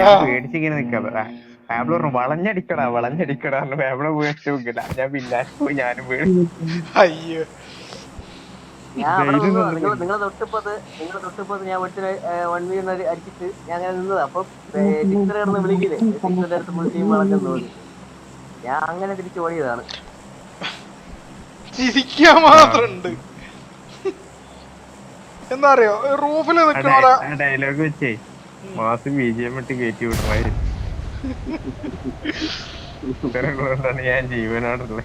ഞാൻ. പേടിച്ചിങ്ങനെ നിക്കാം. ഫാബിൾ പറഞ്ഞു വളഞ്ഞടിക്കടാ വളഞ്ഞടിക്കടാ. എന്ന് ഫാബിളെ പേടിച്ചു നോക്കില്ല. ഞാൻ പിന്നാലെ പോയി ഞാനും പേടി അയ്യോ. നിങ്ങൾ നിങ്ങളെ തൊട്ടിപ്പത് നിങ്ങളെ തൊട്ടിപ്പത് ഞാൻ ഒറ്റ വൺ വീ അടിച്ചിട്ട് ഞാൻ അങ്ങനെ നിന്നത്. അപ്പൊ സിക്സർ കിടന്ന് വിളിക്കില്ലേ? സിക്സറിന്റെ അടുത്ത് ഫുൾ ടീം വളഞ്ഞെന്ന് തോന്നി ഞാൻ അങ്ങനെ തിരിച്ചു ഓടിയതാണ്. ചിരിക്കാൻ മാത്രണ്ട് എന്താ അറിയോ? റൂഫിൽ നിൽക്കുന്ന ആ ഡയലോഗ് വെച്ചേ. മാസം ബി ജി എം ഇട്ട് കയറ്റി വിടണമായിരുന്നു ഞാൻ ജീവനാടുള്ളത്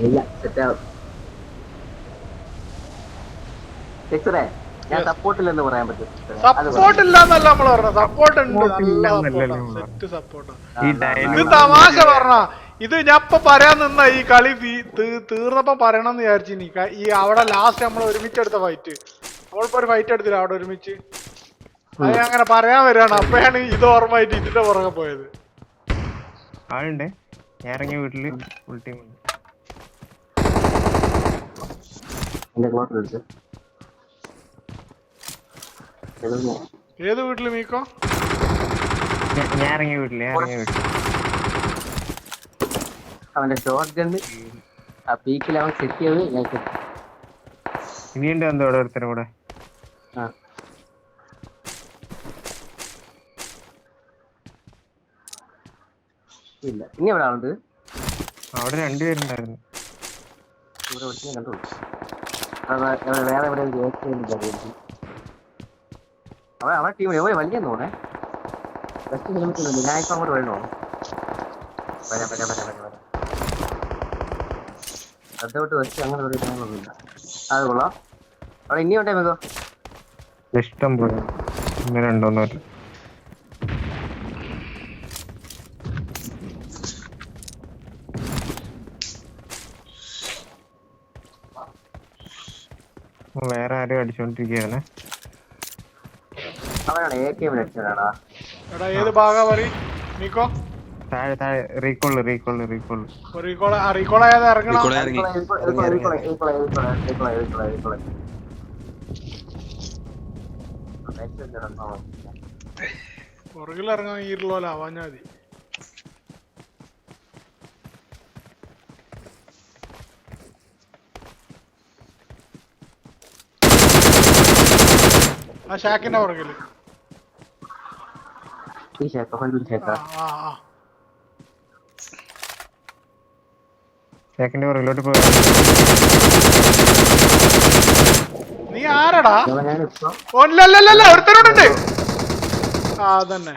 ഇല്ല സെറ്റ് ആവും. സപ്പോർട്ടില്ലെന്ന് പറയാൻ പറ്റും. സപ്പോർട്ട് ഇല്ലാന്നല്ല നമ്മൾ പറഞ്ഞത്. സപ്പോർട്ട്. ഉണ്ട് സപ്പോർട്ട് സെറ്റ് സപ്പോർട്ട്. ഈ ഇത് തമാശ പറഞ്ഞ. ഇത് ഞാൻ ഇപ്പൊ പറയാൻ നിന്ന ഈ കളി തീർന്നപ്പോ പറയണം എന്ന് വിചാരിച്ചു നീ ഈ അവിടെ ലാസ്റ്റ് നമ്മൾ ഒരുമിച്ച് എടുത്ത ഫൈറ്റ് നമ്മളിപ്പോ ഒരു ഫൈറ്റ് എടുത്തില്ല അവിടെ ഒരുമിച്ച്. അത് അങ്ങനെ പറയാൻ വരികയാണ്. അപ്പഴാണ് ഇത് ഓർമ്മയായിട്ട് ഇതിന്റെ പുറകെ പോയത്. ആളുണ്ട്. ഞാൻ ഇറങ്ങിയ വീട്ടിൽ ഫുൾ ടീം ഉണ്ട്. ഏത് വീട്ടിൽ മീക്കോ? ഞാൻ- ഇറങ്ങിയ വീട്ടിൽ ഞാൻ ഇറങ്ങിയ വീട്ടിൽ. അവന്റെ ഷോർട്ട് ഗണ്ണ് ആ പീക്കിൽ അവൻ സെറ്റ് ചെയ്ത് ഞാൻ. ഇനിയുണ്ട് എന്തോ ഓരോരുത്തരും കൂടെ. ആ. ഇല്ല. ഇനി എവിടെ ആളുണ്ട്? അവിടെ രണ്ടുപേരുണ്ടായിരുന്നു ഇവിടെ വിളിച്ചു കണ്ടു. വേറെ അവിടെ വേറെ എവിടെ അവൻ അവൻ ടീം എവിടെ വലിയ തോന്നേ ബെസ്റ്റ് കിലോമീറ്റർ ഞാൻ ഇപ്പൊ അങ്ങോട്ട് വരണോ വരാം വരാം വരാം വരാം വരാം. അതോട്ട് വെച്ച് അങ്ങനെ ഒരു ഇതൊന്നുമില്ല അത് കൊള്ളാം. അവിടെ ഇനി ഉണ്ടേ ഇഷ്ടം പോലെ. ഒന്ന് രണ്ടോന്നല്ല വേറെ ആരും അടിച്ചോണ്ടിരിക്കുകയാണ്. എടാ ഏത് ഭാഗാ പറ മീക്കോ താഴെ താഴെ റീകോൾ റീകോൾ റീകോൾ. റീകോൾ ആ റീകോൾ ആയത് ഇറങ്ങണം? ഇക്കോളെ ഇറങ്ങി. പുറകിൽ ഇറങ്ങാൻ ഈറിലോല ആവാഞ്ഞാ മതി. ആ ഷാക്കിന്റെ പുറകിൽ. ഈ ഷേക്ക ഫണ്ടിൽ ഷേക്ക ആ ആ ആ സെക്കൻഡ് പുറകിലോട്ട് പോയി നീ ആരടാ ഇല്ലല്ലല്ല ഒരുത്തരോടുണ്ട് ആ അതന്നെ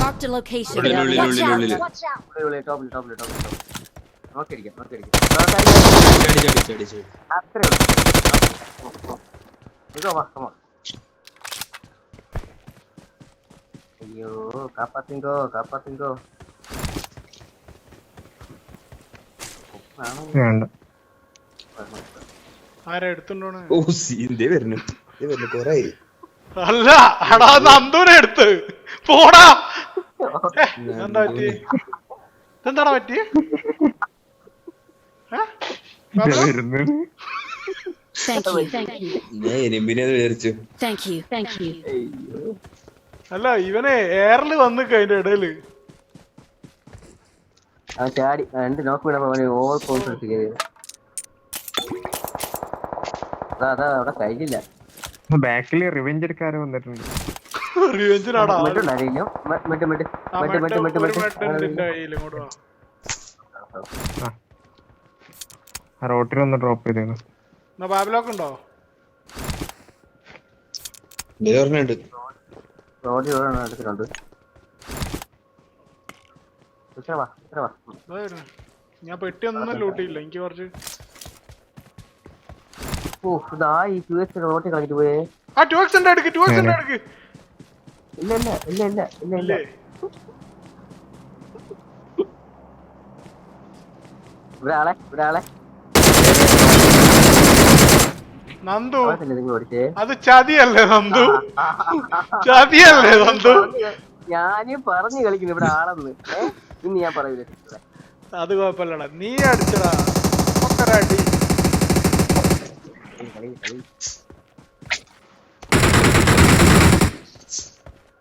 Marked a location. ഉള്ളിൽ, ഉള്ളിൽ, Watch ഉള്ളിൽ, out. ഉള്ളിൽ. Watch out. ടോപ്പിൽ ടോപ്പിൽ ടോപ്പിൽ നോക്കിയിരിക്കാം നോക്കിയിരിക്കാം അടിച്ച് അടിച്ച് go, come on. അയ്യോ കാപ്പാത്തിങ്കോ കാപ്പാത്തിങ്കോ? വേണ്ട ആരാ എടുത്തുണ്ടോണ് ഓ സീന്തേ വരുന്നു. ഇത് വരുന്നു കൊറേ. അല്ല അടാ നന്ദൂനെ എടുത്ത്. പോടാ. എന്താ പറ്റി എന്താടാ പറ്റി വരുന്നു. Thank you. Thank you. ഞാൻ എരുമ്പിനെ വിചാരിച്ചു. Thank you. Thank you. അല്ല ഇവനെ എയറിൽ വന്നു അതിന്റെ ഇടയിൽ. അവൻ ചാടി. രണ്ട് നോക്ക് വിടുമ്പോ അവന് ഓവർ കോൺഫിഡൻസ് കയറി. അതാ അതാ അവിടെ കഴിഞ്ഞില്ല. ബാക്കിൽ റിവെഞ്ച് എടുക്കാരോ വന്നിട്ടുണ്ട്. റിവെഞ്ചിനാടാ ആ ഒരു മെട്ടുണ്ട് ഇങ്ങോട്ട് വാ. ആ റോട്ടിൽ ഒന്ന് ഡ്രോപ്പ് ചെയ്തേന്നു എന്നാ ബാബിലോക്ക് ഉണ്ടോ? റോഡിൽ ഒരെണ്ണം എടുത്തിട്ടുണ്ട്. ഞാൻ പെട്ടി ഒന്നും ലൂട്ടിയില്ല എനിക്ക് കുറച്ച് ഒരാളെ ഇതാ നന്ദു. അത് ചതിയല്ലേ നന്ദു? ചതിയല്ലേ നന്ദു? ഞാൻ പറഞ്ഞു കളിക്കുന്നു ഇവിടെ ആളെന്ന്? ഇനി ഞാൻ പറയൂല. അത് കുഴപ്പമില്ലടാ. നീ അടിച്ചടാ.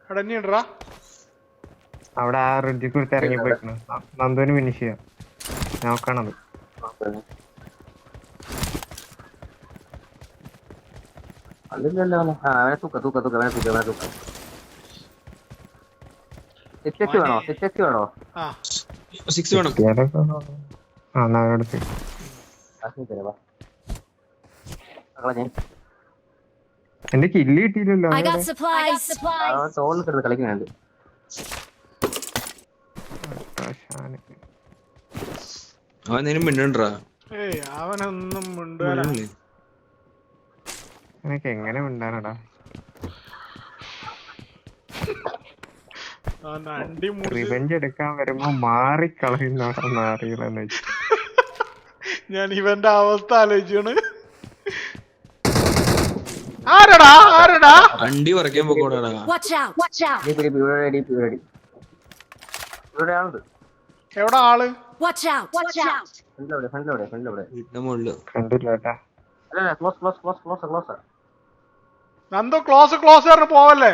അടഞ്ഞിടാ അവിടെ ആ റിഡ്ജിൽ കുറിച്ച് ഇറങ്ങി പോയിട്ടുണ്ട് നന്ദുവിന് ഫിനിഷ് ചെയ്യാം. നോക്കണത്. അതില്ലല്ലോ അവനെ. ആ അവനെ തൂക്ക തൂക്ക തൂക്ക അവനെ തൂക്ക അവനെ തൂക്ക. സിക്സ് എക്സ് വേണോ സിക്സ് എക്സ് വേണോ സിക്സ് വേണം. ആ എന്റെ കില്ല് കിട്ടിയില്ലല്ലോ തോളിൽ കളിക്കുന്നുണ്ട്. ആശാന്. അവൻ മിണ്ടണ്ടാ? അവനൊന്നും മിണ്ടുകയല്ല നിനക്ക് എങ്ങനെ മുറിച്ച് റിവെഞ്ച് എടുക്കാൻ വരുമ്പോ മാറിക്കളയുന്ന അറിയില്ലെന്ന് വെച്ചു. ഞാൻ ഇവന്റെ അവസ്ഥ ആലോചിച്ചാണ്. ആരടാ? ആരടാ? വണ്ടി പറിക്കാൻ പോക്കോടാ എവിടെ ആൾ? Watch out. Watch out. ഫ്രണ്ടിലവിടെ ഫ്രണ്ടിലവിടെ ഫ്രണ്ടിലവിടെ അല്ല close close close close close Nandu close close പറഞ്ഞ് പോവല്ലേ?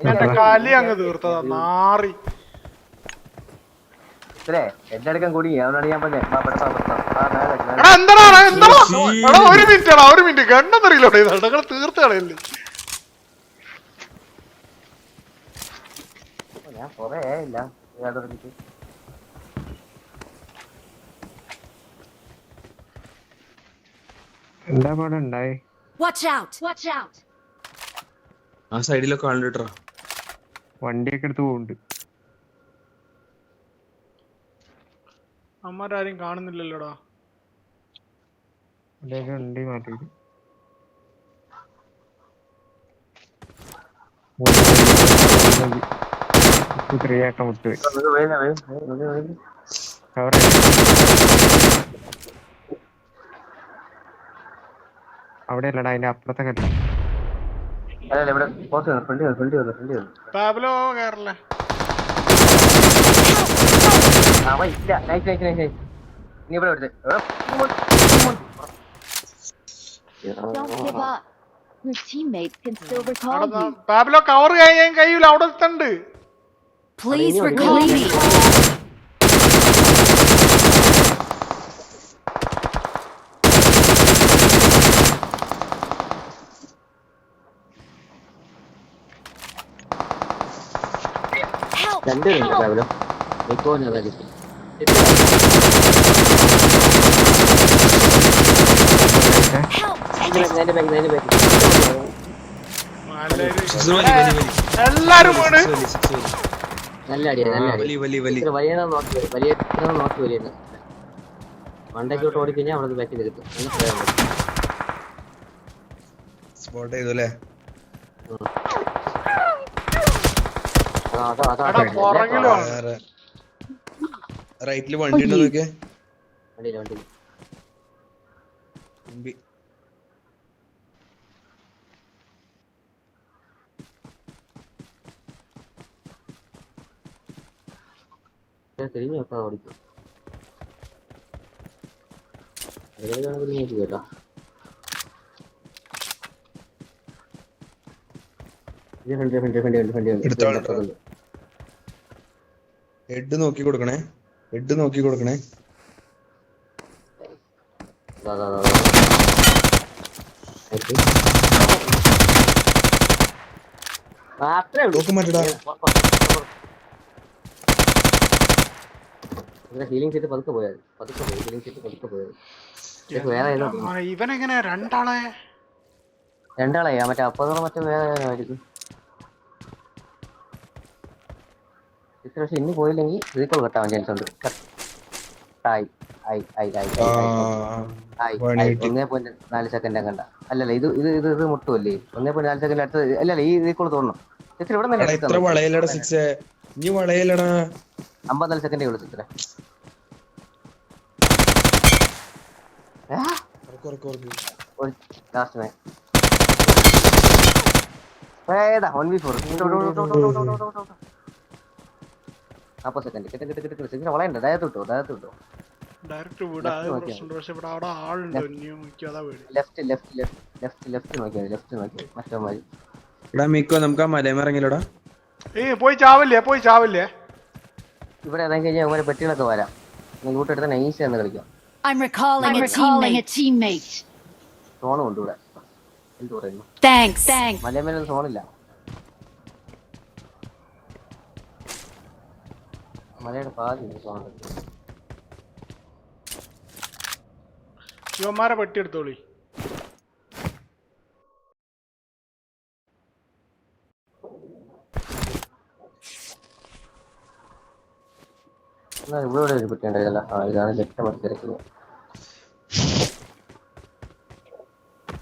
എന്റെ കലി അങ്ങ് തീർത്തതാ. നാറി. കൂടി. അവനോട് ഞാൻ പറഞ്ഞേ. എടാ എന്താടാ എന്താ? എടാ ഒരു മിനിറ്റ് എടാ ഒരു മിനിറ്റ് കണ്ടെന്നറിയില്ല നിങ്ങൾ തീർത്ത് കളയല്ലേ. ഓ, ഞാൻ കൊറേ ഇല്ല ഇയാളുടെ. എന്താ പാടെ ഉണ്ടായി? Watch out. Watch ആ സൈഡിലൊക്കെ ആളുണ്ടാ വണ്ടിയൊക്കെ എടുത്ത് പോകുന്നുണ്ട് അമ്മമാരും കാണുന്നില്ലല്ലോടാ. ത്രീ വിട്ടുപോയി വേഗം. അവിടെ അല്ലടാ അതിന്റെ അപ്പുറത്തെ കല്ല. അല്ല, അല്ല, ഇവിടെ പോസ്റ്റ് വന്നു, ഫ്രണ്ട് ഫ്രണ്ട് ഫ്രണ്ട് പാബ്ലോ കേറല്ലേ? ആ, വൈ, ഇല്ല, നൈസ്, നൈസ്, നൈസ്, നൈസ്. നീ ഇവിടെ എടുത്തേ. എടാ, ഇങ്ങോട്ട്, ഇങ്ങോട്ട്. Don't give up. Your teammates can still recall അവിടെ you. പാബ്ലോ കവർ ചെയ്യാൻ കഴിയൂല അവിടെ എത്തണ്ട് Please recall me. Help. രണ്ട് പേരുണ്ട് Help. എല്ലാരും നല്ല അടിയാ നല്ല അടി വലിയ നോക്കി വലിയ നോക്കി വലിയ മണ്ടയ്ക്കോട്ട് ഓടിക്കഴിഞ്ഞാൽ അവിടെ ബാക്കിൽ കിട്ടും സ്പോട്ട് ചെയ്തു അല്ലേ അതാ, അതാ, അതാ, റൈറ്റിൽ വണ്ടി. ഉണ്ടോ നോക്കെ. വണ്ടി. ഞാൻ തിരിഞ്ഞ് ഓടിക്കും കേട്ടോ. ഹെഡ് നോക്കി കൊടുക്കണേ. ഹെഡ് നോക്കി കൊടുക്കണേ. ഇവനെങ്ങനെ രണ്ടാളെ? അതാ, മറ്റേ ഓക്കേ. മറ്റേ വേറെ ഉള്ളൂ. നോക്ക് മാറ്റടാ. ഇതിന്റെ ഹീലിംഗ് സീറ്റ് പതുക്കെ പോയത് പതുക്കെ പോയി ഹീലിംഗ് സീറ്റ് പതുക്കെ പോയത് ഇതൊക്കെ വേറെ ഏതോ ആ, ഇവനെങ്ങനെ രണ്ടാളെ രണ്ടാളായി ആ മറ്റേ അപ്പുറം മറ്റേ വേറെ ആയിരിക്കും ഇത്ര പക്ഷെ ഇന്ന് പോയില്ലെങ്കിൽ റീകോൾ കട്ടാവാൻ ചാൻസ് ഉണ്ട് ആയി ആയി ആയി ആയി ആയി ആയി. ഒന്നേ പോയിന്റ് നാല് സെക്കൻഡ് കണ്ട അല്ലല്ല ഇത് ഇത് ഇത് ഇത് മുട്ടുമല്ലേ ഒന്നേ പോയിന്റ് നാല് സെക്കൻഡ് അടുത്ത് അല്ലല്ല ഈ റീകോൾ തോന്നണം ഇവിടെ സിക്സ് ഇനി വളയല്ലടാ അമ്പത്തിനാല് സെക്കൻഡേ ഉള്ളു ഒരു ലാസ്റ്റ് മാൻ ഏതാ വൺ ബി ഫോർ നാപ്പത് സെക്കൻഡ് കിട്ടി കിട്ടി കിട്ടി സിഗ്നൽ വളയണ്ട ദയത്ത് വിട്ടോ ദയത്ത് വിട്ടോ ഡയറക്റ്റ് വിടാ. പക്ഷെ ഇവിടെ അവിടെ ആളുണ്ടോ. ഇനിയും മിക്കതാ വീട്. Left left left left left നോക്കിയാൽ ലെഫ്റ്റ് നോക്കിയാൽ മറ്റേ മാതിരി. എടാ മിക്കോ നമുക്ക് ആ മലമറങ്ങിലടാ ഏ പോയി ചാവല്ലേ? പോയി ചാവല്ലേ? ഇവിടെ ഇറങ്ങി കഴിഞ്ഞാൽ അവരെ പെട്ടികളൊക്കെ വരാം. ലൂട്ട് എടുത്ത നൈസ് എന്ന് കളിക്കാം. I'm a I'm a a teammate. സോണുണ്ട് ഇവിടെ. എന്ത് പറയുന്നു? മലയമേലൊന്നും സോണില്ല മലയുടെ പാതി പെട്ടി എടുത്തോളി എന്നാ ഇവിടെ ഒരു പെട്ടി ആ ഇതാണ്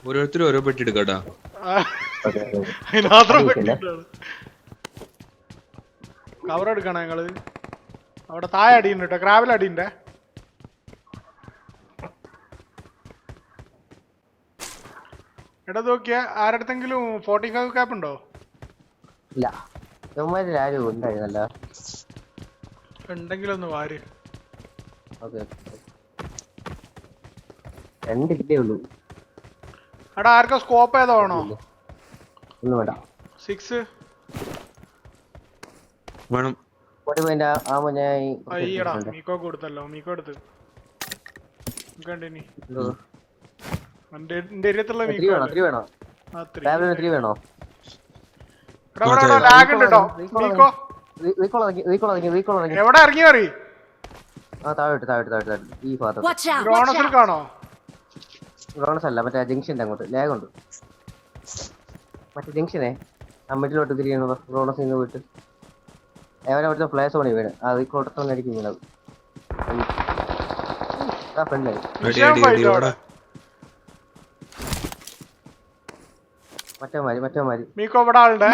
ഓരോരുത്തരും ഓരോ പെട്ടി എടുക്കട്ടാ. കവർ എടുക്കണ ഞങ്ങൾ? അവിടെ താഴെ അടിയുണ്ട് കേട്ടോ ക്രാവൽ അടിയുണ്ടേ? എടാ നോക്കിയ ആരടുത്തെങ്കിലും ഫോർട്ടി ഫൈവ് ക്യാപ്പ് ഉണ്ടോ? ഇല്ല. ഇവന്മാരിൽ ആരും ഉണ്ടായിരുന്നല്ല. ഉണ്ടെങ്കിലും ഒന്ന് വാര് രണ്ട് കിട്ടേ ഉള്ളൂ. എടാ ആർക്കോ സ്കോപ്പ് ഏതോ ആണോ? ഒന്നും വേണ്ട. സിക്സ് വേണം. ഒരു അയ്യടാ മീക്കോ കൊടുത്തല്ലോ മീക്കോ എടുത്ത്. ആ എവിടെ ഇറങ്ങി മറി ആ താഴോട്ട് താഴോട്ട് താഴോട്ട് താഴോട്ട്. ഈ ഭാഗത്ത് ഗ്രോണസിൽ. കാണോ? ഗ്രോണസ് അല്ല മറ്റേ ജംഗ്ഷന്റെ അങ്ങോട്ട്. ലാഗ് ഉണ്ട്. മറ്റേ ജംഗ്ഷനെ ആ തിരിയണോ? തിരിയണത് ഗ്രോണസ് നിന്ന് പോയിട്ട് എവരെ അവിടുത്തെ ഫ്ലാഷ് പണി വീണ്. അത് റീകോൾ തന്നെ ആയിരിക്കും വീണത്. ആ. ഓടാ മറ്റേ മാതിരി മറ്റേ മാതിരി മീക്കോ ഇവിടെ ആളുടെ.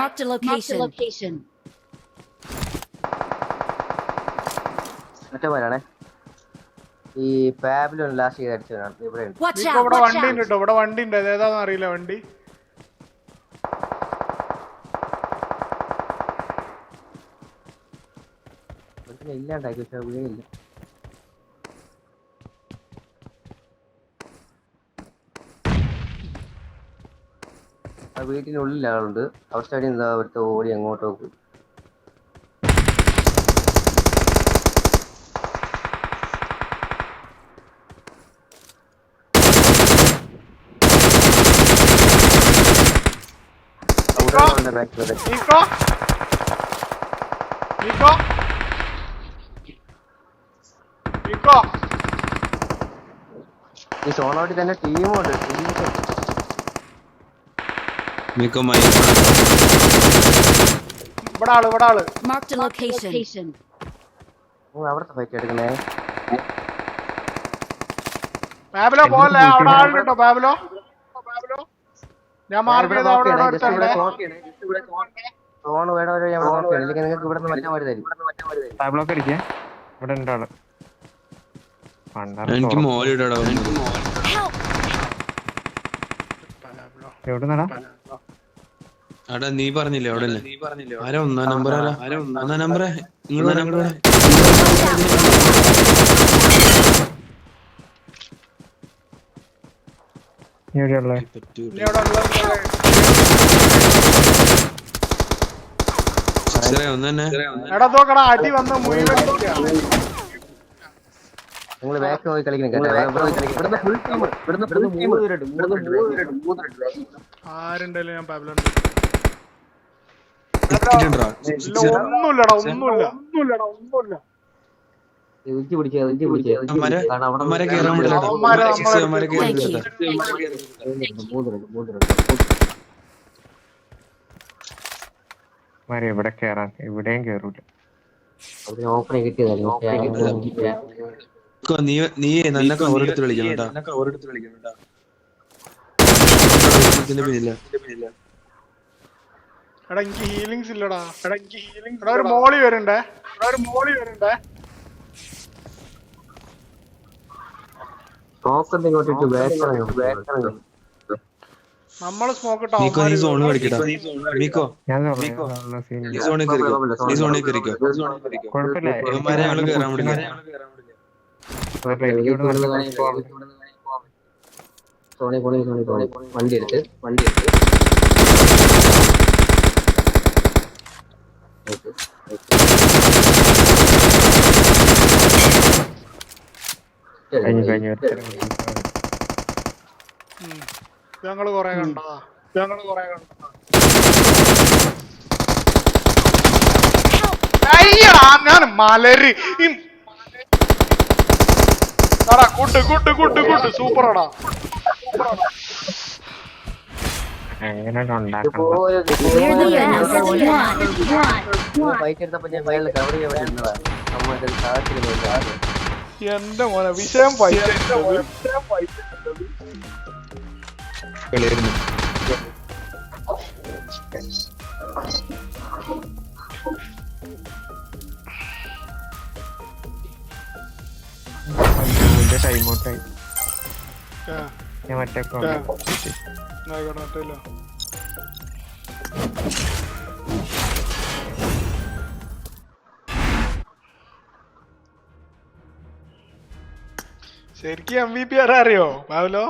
മറ്റേ ഈ പാബിലൊന്ന് ലാസ്റ്റ് ചെയ്ത് അടിച്ചതാണ് ഇവിടെ. ഇവിടെ വണ്ടി ഉണ്ട് കേട്ടോ ഇവിടെ വണ്ടി ഉണ്ട്. ഏതാണെന്ന് അറിയില്ല വണ്ടി. ഇല്ലാണ്ടാക്കി പക്ഷെ വീണില്ല. ആ വീട്ടിനുള്ളിൽ ആളുണ്ട്. അവർ സൈഡിൽ നിന്ന് അവിടുത്തെ ഓടി അങ്ങോട്ടോ പോയി. Nico? ആളുണ്ട് മീക്കോ ഈ സോണോട്ടി തന്നെ ടീമുണ്ട് ടീമുണ്ട് നിക്കോ മൈ ഇവിടെ ആൾ ഇവിടെ ആൾ. Mark location. നിങ്ങൾ അവിടുത്തെ ഫൈറ്റ് എടുക്കണേ. പാബ്ലോ പോലെ അവിടെ ആളുണ്ടോ പാബ്ലോ പാബ്ലോ ഞാൻ മാർക്ക് ചെയ്ത് അവിടെ ഇവിടെ. സോൺ വേണം നോക്കി നിങ്ങൾക്ക് ഇവിടെ നിന്ന് മറ്റേ മാറി തരും. ടാബ്ലോക്ക് അടിക്കേ. ഇവിടെ ഉണ്ട് ആൾ. പണ്ടാണ് എനിക്ക് മോലിടാടാ അടാ നീ പറഞ്ഞില്ലേ അവിടെ നീ പറഞ്ഞില്ലേ ആരാ ഒന്നാം നമ്പർ ആരാ? ആരാ ഒന്നാം നമ്പർ? നിങ്ങൾ നമ്പർ എവിടെയുള്ള ഒന്ന് തന്നെ. എടാ നോക്കടാ അടി വന്ന് മുഴുവൻ. നിങ്ങൾ ബാക്ക് പോയി കളിക്കണം കേട്ടോ. ഇവിടെ പോയി കളിക്കണം. ഇവിടുന്ന് ഫുൾ ടീം ഇവിടുന്ന് ഫുൾ ടീം ആരുണ്ടല്ലോ ഞാൻ ഇട്ടിട്ടുണ്ടോ? ഒന്നുമില്ലടാ ഒന്നുമില്ല. ഒന്നുമില്ലടാ ഒന്നുമില്ല. പിടിക്കുക അമ്മരെ- കാരണം അവിടെ അമ്മരെ കേറാൻ എവിടെയും കേറൂല. ഓപ്പണി ഓപ്പണെ കിട്ടിയതായിരുന്നു നീ നീ നല്ല കവർ എടുത്ത് കളിക്കണം കേട്ടാ. കവർ എടുത്ത് കളിക്കണം പിന്നില്ല എടാ എനിക്ക് ഹീലിങ്സ് ഇല്ലടാ. എടാ എനിക്ക് ഹീലിങ്സ് എടാ ഒരു മോളി വരണ്ടേ? എടാ ഒരു മോളി ബാക്ക് നമ്മൾ സ്മോക്ക് ഇട്ടോ നീക്കോ നീ സോണ് കളിക്കടാ നീക്കോ ഞാൻ നീ സോണിൽ കയറിക്കോ നീ സോണിൽ കയറിക്കോ ഇവന്മാരെ ഞങ്ങൾ കേറാൻ വിടില്ല. സോണി പോണി സോണി പോണി വണ്ടി എടുത്ത് എടുത്ത്. ഞങ്ങൾ കൊറേ കണ്ടതാ. ഞങ്ങൾ കൊറേ കണ്ടതാ. അയ്യാ ഞാൻ മലര്. എടാ കൂട്ട് കൂട്ട് കൂട്ട് കൂട്ട്. സൂപ്പറാടാ. അങ്ങനെ എന്റെ മോനെ വിഷയം best. ടൈം ഔട്ടായി ഞാൻ മറ്റേ ആയിക്കോട്ടെ മറ്റേല്ലോ ശരിക്കും എം വി പി ആരാ അറിയോ പാവലോ